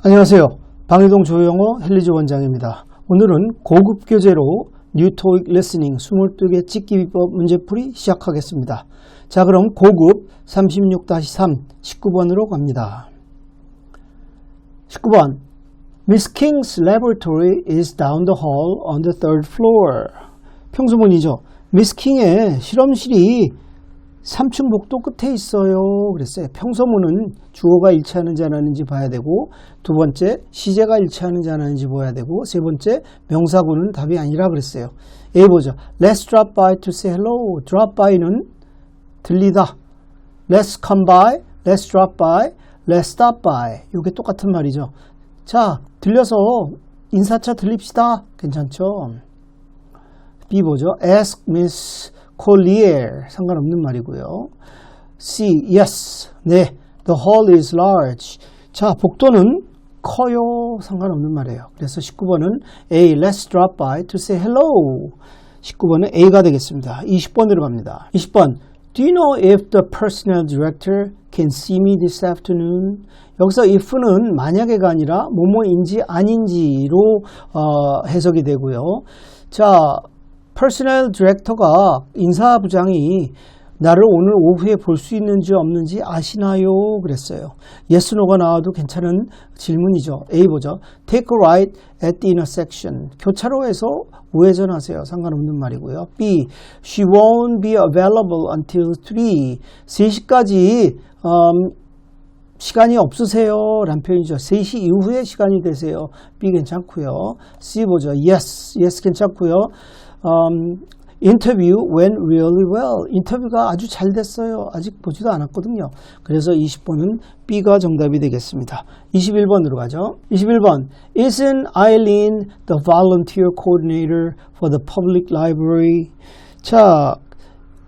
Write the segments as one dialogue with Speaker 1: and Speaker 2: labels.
Speaker 1: 안녕하세요. 방해동 조영호 헬리즈 원장입니다. 오늘은 고급 교재로 뉴토익 레스닝 22개 찍기 비법 문제풀이 시작하겠습니다. 자 그럼 고급 36-3 19번으로 갑니다. 19번 Miss King's laboratory is down the hall on the third floor. 평소문이죠. 미스 킹의 실험실이 3층 복도 끝에 있어요. 그랬어요. 평소문은 주어가 일치하는지 안 하는지 봐야 되고 두 번째 시제가 일치하는지 안 하는지 봐야 되고 세 번째 명사구는 답이 아니라 그랬어요. A 보죠. Let's drop by to say hello. drop by는 들리다. Let's come by. Let's drop by. Let's stop by. 이게 똑같은 말이죠. 자, 들려서 인사차 들립시다. 괜찮죠? B 보죠. Ask Miss Collier 상관없는 말이고요. C yes 네 the hall is large 자 복도는 커요 상관없는 말이에요. 그래서 19번은 A let's drop by to say hello 19번은 A가 되겠습니다. 20번으로 갑니다. 20번 Do you know if the personnel director can see me this afternoon? 여기서 if는 만약에가 아니라 뭐뭐인지 아닌지로 어, 해석이 되고요. 자, 퍼스널 디렉터가 인사부장이 나를 오늘 오후에 볼 수 있는지 없는지 아시나요? 그랬어요. yes, no가 나와도 괜찮은 질문이죠. A 보죠. Take a right at the intersection. 교차로에서 우회전하세요. 상관없는 말이고요. B. She won't be available until 3. 3시까지 음, 시간이 없으세요. 라는 표현이죠. 3시 이후에 시간이 되세요. B 괜찮고요. C 보죠. Yes, yes 괜찮고요. Um, 인터뷰 went really well. 인터뷰가 아주 잘 됐어요. 아직 보지도 않았거든요. 그래서 20번은 B가 정답이 되겠습니다. 21번으로 가죠. 21번. Isn't Eileen the volunteer coordinator for the public library? 자,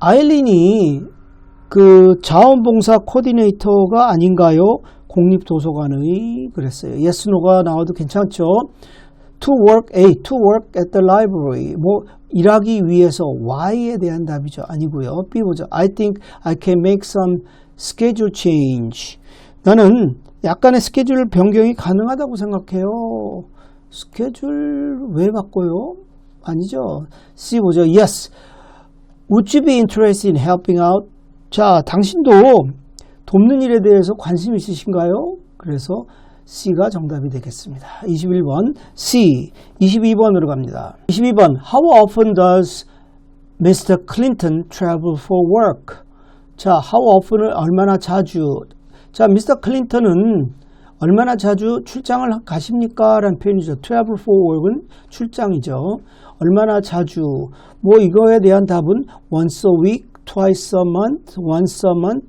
Speaker 1: 아일린이 그 자원봉사 코디네이터가 아닌가요? 공립도서관의 그랬어요. yes, no가 나와도 괜찮죠. To work A, to work at the library. 뭐 일하기 위해서 Y에 대한 답이죠. 아니고요. B 보죠. I think I can make some schedule change. 나는 약간의 스케줄 변경이 가능하다고 생각해요. 스케줄 왜 바꿔요? 아니죠. C 보죠. Yes. Would you be interested in helping out? 자, 당신도 돕는 일에 대해서 관심 있으신가요? 그래서 C가 정답이 되겠습니다. 21번 C, 22번으로 갑니다. 22번 How often does Mr. Clinton travel for work? 자, how often을 얼마나 자주 자, 미스터 클린턴은 얼마나 자주 출장을 가십니까? 라는 표현이죠. travel for work은 출장이죠. 얼마나 자주 뭐 이거에 대한 답은 once a week, twice a month, once a month,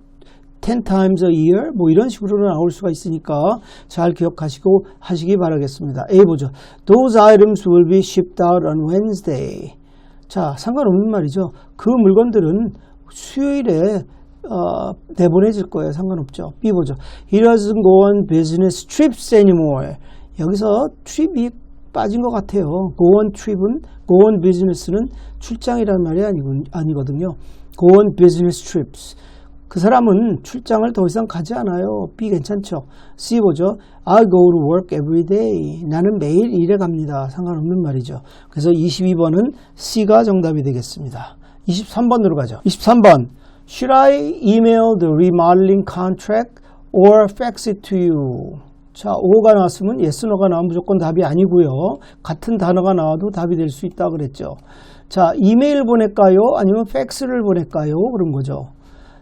Speaker 1: 10 times a year 뭐 이런 식으로 나올 수가 있으니까 잘 기억하시고 하시기 바라겠습니다. A 보죠. Those items will be shipped out on Wednesday. 자, 상관없는 말이죠. 그 물건들은 수요일에 어, 내보내질 거예요. 상관없죠. B 보죠. He doesn't go on business trips anymore. 여기서 trip이 빠진 것 같아요. Go on trip은 go on business는 출장이라는 말이 아니군, 아니거든요. Go on business trips. 그 사람은 출장을 더 이상 가지 않아요. B 괜찮죠? C 보죠. I go to work every day. 나는 매일 일에 갑니다. 상관없는 말이죠. 그래서 22번은 C가 정답이 되겠습니다. 23번으로 가죠. 23번. Should I email the remodeling contract or fax it to you? 자, O가 나왔으면 yes, no가 나오면 무조건 답이 아니고요. 같은 단어가 나와도 답이 될 수 있다 그랬죠. 자, 이메일 보낼까요? 아니면 팩스를 보낼까요? 그런 거죠.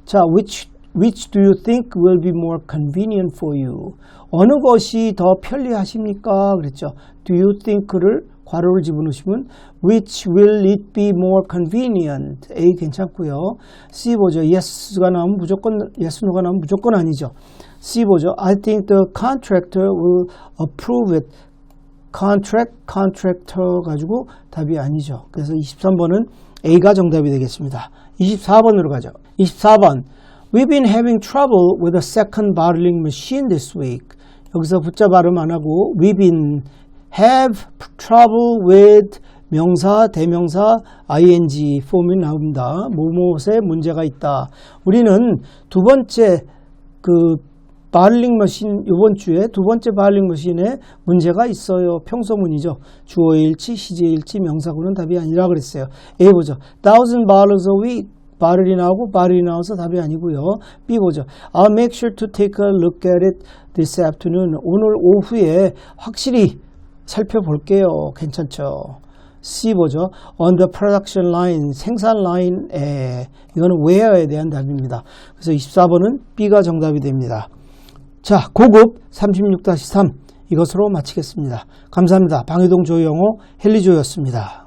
Speaker 1: 자, which which do you think will be more convenient for you? 어느 것이 더 편리하십니까? 그랬죠. Do you think를 괄호를 집어넣으시면 which will it be more convenient? A 괜찮고요. C 보죠. yes가 나오면 무조건 yes, no가 나오면 무조건 아니죠. C 보죠. I think the contractor will approve it. contract, contractor 가지고 답이 아니죠. 그래서 23번은 A가 정답이 되겠습니다. 24번으로 가죠. 24번. We've been having trouble with a second bottling machine this week. 여기서 붙자 발음 안 하고 we've been have trouble with 명사, 대명사, ing 폼이 나옵니다. 무엇에 문제가 있다. 우리는 두 번째 그 바를링 머신 이번 주에 두 번째 바를링 머신에 문제가 있어요. 평소문이죠. 주어일치, 시제일치, 명사구는 답이 아니라 그랬어요. A 보죠. Thousand barrels a week. 바를이 나오고 바를이 나와서 답이 아니고요. B 보죠. I'll make sure to take a look at it this afternoon. 오늘 오후에 확실히 살펴볼게요. 괜찮죠? C 보죠. On the production line, 생산 라인에 이거는 where에 대한 답입니다. 그래서 24번은 B가 정답이 됩니다. 자, 고급 36-3 이것으로 마치겠습니다. 감사합니다. 방해동 조영호 헬리조였습니다.